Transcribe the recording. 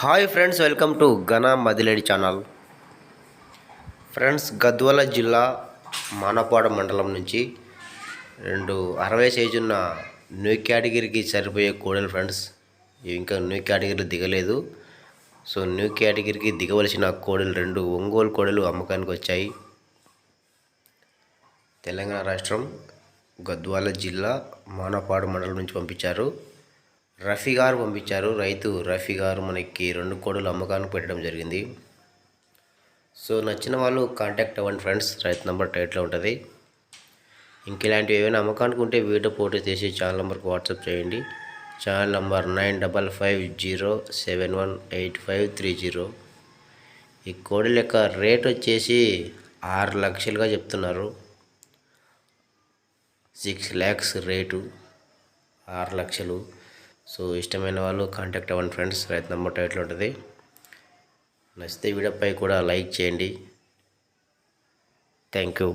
Hi friends welcome to ఘన మదిలేడి channel. Friends Gadwal జిల్లా మానపాడు మండలం నుంచి రెండు అరవై సైజు ఉన్న న్యూ కేటగిరీకి సరిపోయే కోడలు ఫ్రెండ్స్. ఇవి ఇంకా న్యూ కేటగిరీలో దిగలేదు. సో న్యూ కేటగిరీకి దిగవలసిన కోడలు రెండు ఒంగోలు కోడలు అమ్మకానికి వచ్చాయి. తెలంగాణ రాష్ట్రం గద్వాల జిల్లా మానపాడు మండలం నుంచి పంపించారు. రఫీ గారు పంపించారు. రైతు రఫీ గారు మనకి రెండు కోడలు అమ్మకానికి పెట్టడం జరిగింది. సో నచ్చిన వాళ్ళు కాంటాక్ట్ అవ్వండి ఫ్రెండ్స్. రైతు నెంబర్ టైట్లో ఉంటుంది. ఇంక ఇలాంటివి ఏమైనా అమ్మకానికి ఉంటే వీడియో పోటీ చేసి ఛానల్ నెంబర్కి వాట్సాప్ చేయండి. Channel number nine double five zero seven one eight five three zero. ఈ కోడల యొక్క రేట్ వచ్చేసి ఆరు లక్షలుగా చెప్తున్నారు. సిక్స్ ల్యాక్స్ రేటు ఆరు లక్షలు. సో ఇష్టమైన వాళ్ళు కాంటాక్ట్ అవ్వండి ఫ్రెండ్స్ రైతు నెంబర్ టైట్లో ఉంటుంది. నచ్చితే వీడియోపై కూడా లైక్ చేయండి. Thank you